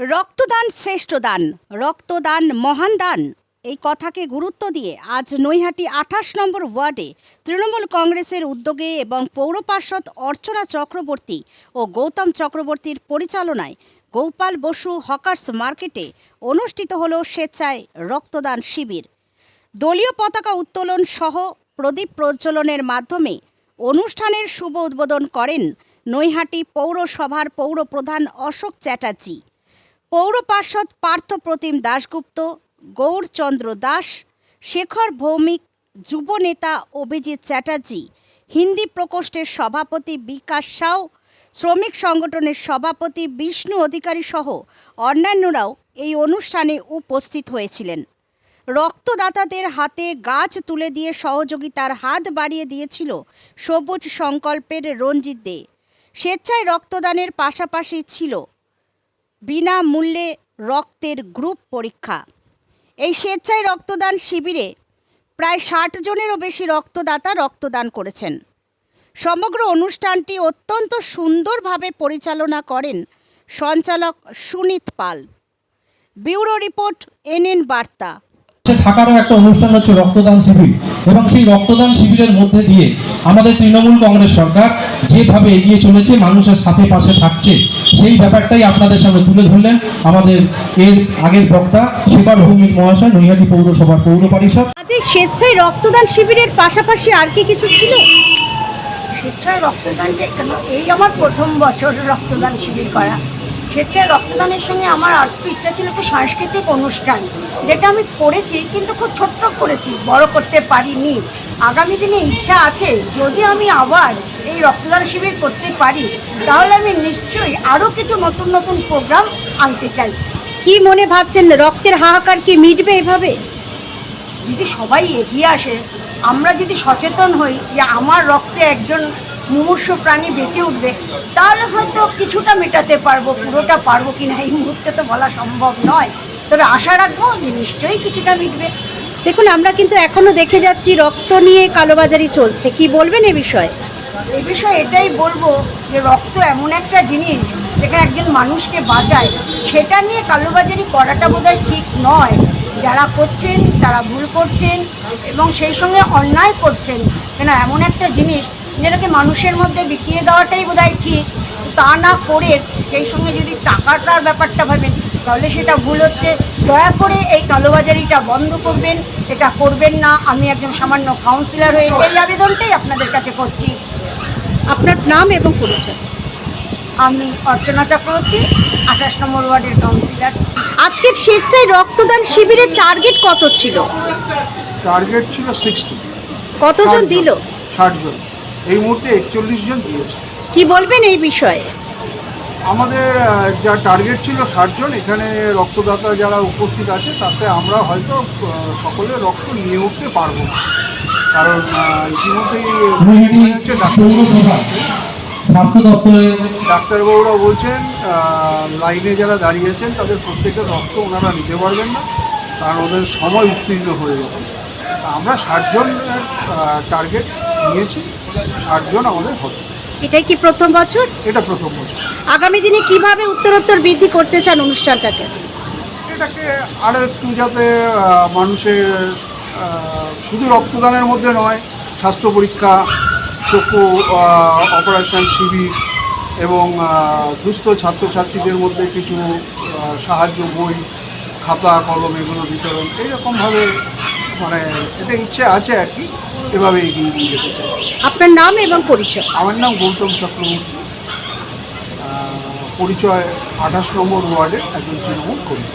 রক্তদান শ্রেষ্ঠ দান, রক্তদান মহান দান। এই কথাকে গুরুত্ব দিয়ে আজ নৈহাটি আঠাশ নম্বর ওয়ার্ডে তৃণমূল কংগ্রেসের উদ্যোগে এবং পৌর পার্ষদ অর্চনা চক্রবর্তী ও গৌতম চক্রবর্তীর পরিচালনায় গোপাল বসু হকার্স মার্কেটে অনুষ্ঠিত হল স্বেচ্ছায় রক্তদান শিবির। দলীয় পতাকা উত্তোলন সহ প্রদীপ প্রজ্বলনের মাধ্যমে অনুষ্ঠানের শুভ উদ্বোধন করেন নৈহাটি পৌরসভার পৌর প্রধান অশোক চ্যাটার্জি। পৌর পার্ষদ পার্থ প্রতিম দাশগুপ্ত, গৌরচন্দ্র দাস শেখর ভৌমিক যুব নেতা অভিজিৎ চ্যাটার্জি, হিন্দি প্রকোষ্ঠের সভাপতি বিকাশ সাউ, শ্রমিক সংগঠনের সভাপতি বিষ্ণু অধিকারী সহ অন্যান্যরাও এই অনুষ্ঠানে উপস্থিত হয়েছিলেন। রক্তদাতাদের হাতে গাছ তুলে দিয়ে সহযোগিতার হাত বাড়িয়ে দিয়েছিল সবুজ সংকল্পের রঞ্জিত দে। স্বেচ্ছায় রক্তদানের পাশাপাশি ছিল বিনামূল্যে রক্তের গ্রুপ পরীক্ষা। এই স্বেচ্ছায় রক্তদান শিবিরে প্রায় ষাট জনেরও বেশি রক্তদাতা রক্তদান করেছেন। সমগ্র অনুষ্ঠানটি অত্যন্ত সুন্দরভাবে পরিচালনা করেন সঞ্চালক Sunit Pal. Bureau report NN Barta. থাকারও একটা অনুষ্ঠান হচ্ছে রক্তদান শিবির। এবং সেই রক্তদান শিবিরের মধ্যে দিয়ে আমাদের তৃণমূল কংগ্রেস সরকার যেভাবে এগিয়ে চলেছে মানুষের সাথে পাশে থাকছে সেই ব্যাপারটাই আপনাদের সামনে তুলে ধরলেন আমাদের এর আগের বক্তা শেখর ভৌমিক মহাশয় নৈহাটি পৌরসভার পৌর পরিষদ। আজ এই স্বেচ্ছায় রক্তদান শিবিরের পাশাপাশি আর কি কিছু ছিল? স্বেচ্ছায় রক্তদান এই আমার প্রথম বছর রক্তদান শিবির করা। স্বেচ্ছায় রক্তদানের সঙ্গে আমার আর একটু ইচ্ছা ছিল একটু সাংস্কৃতিক অনুষ্ঠান যেটা আমি করেছি কিন্তু খুব ছোট্ট করেছি বড় করতে পারিনি। আগামী দিনে ইচ্ছা আছে যদি আমি আবার এই রক্তদান শিবির করতে পারি তাহলে আমি নিশ্চয়ই আরও কিছু নতুন নতুন প্রোগ্রাম আনতে চাই। কি মনে ভাবছেন রক্তের হাহাকার কি মিটবে এভাবে? যদি সবাই এগিয়ে আসে আমরা যদি সচেতন হই যে আমার রক্তে একজন মুমূর্ষ প্রাণী বেঁচে উঠবে তাহলে হয়তো কিছুটা মেটাতে পারব পুরোটা পারব কি না এই মুহূর্তে তো বলা সম্ভব নয়। তবে আশা রাখব যে নিশ্চয়ই কিছুটা মিটবে। দেখুন আমরা কিন্তু এখনও দেখে যাচ্ছি রক্ত নিয়ে কালোবাজারি চলছে। কি বলবেন এ বিষয়ে? এ বিষয়ে এটাই বলব যে রক্ত এমন একটা জিনিস যেখানে একজন মানুষকে বাঁচায় সেটা নিয়ে কালোবাজারি করাটা বোধহয় ঠিক নয়। যারা করছেন তারা ভুল করছেন এবং সেই সঙ্গে অন্যায় করছেন। কেন এমন একটা জিনিস যেটাকে মানুষের মধ্যে বিকিয়ে দেওয়াটাই বোধহয় ঠিক তা না করে সেই সঙ্গে যদি টাকাটার ব্যাপারটা ভাবেন তাহলে সেটা ভুল হচ্ছে। দয়া করে এই কালোবাজারিটা বন্ধ করবেন এটা করবেন না। আমি একজন সামান্য কাউন্সিলর হয়ে এই আবেদনটাই আপনাদের কাছে করছি। আপনার নাম এবং পরিচয়? আমি অর্চনা চক্রবর্তী আঠাশ নম্বর ওয়ার্ডের কাউন্সিলর আজকের স্বেচ্ছায় রক্তদান শিবিরের টার্গেট কত ছিল? টার্গেট ছিল সিক্সটি কতজন দিল? ষাট জন। এই মুহূর্তে একচল্লিশ জন দিয়েছে। কি বলবেন এই বিষয়ে? আমাদের যা টার্গেট ছিল ষাট জন এখানে রক্তদাতা যারা উপস্থিত আছে তাতে আমরা হয়তো সকলে রক্ত নিয়ে উঠতে পারব না। কারণ ইতিমধ্যেই হচ্ছে স্বাস্থ্য দপ্তরের ডাক্তারবাবুরা বলছেন লাইনে যারা দাঁড়িয়েছেন তাদের প্রত্যেকের রক্ত ওনারা নিতে পারবেন না কারণ ওদের সময় উত্তীর্ণ হয়ে যাবে তা আমরা ষাটজন টার্গেট নিয়েছি ষাটজন আমাদের হবে। এটাই কি প্রথম বছর? এটা প্রথম বছর। আগামী দিনে কীভাবে উত্তরোত্তর বৃদ্ধি করতে চান অনুষ্ঠানটাকে? এটাকে আরও একটু যাতে মানুষের শুধু রক্তদানের মধ্যে নয় স্বাস্থ্য পরীক্ষা চক্ষু অপারেশন শিবির এবং দুস্থ ছাত্রছাত্রীদের মধ্যে কিছু সাহায্য বই খাতা কলম এগুলো বিতরণ এইরকমভাবে মানে এটা ইচ্ছে আছে আর কি এভাবে এগিয়ে নিয়ে যেতে চাই। আপনার নাম এবং পরিচয়? আমার নাম গৌতম চক্রবর্তী। পরিচয় আঠাশ নম্বর ওয়ার্ডের একজন তৃণমূল কর্মী।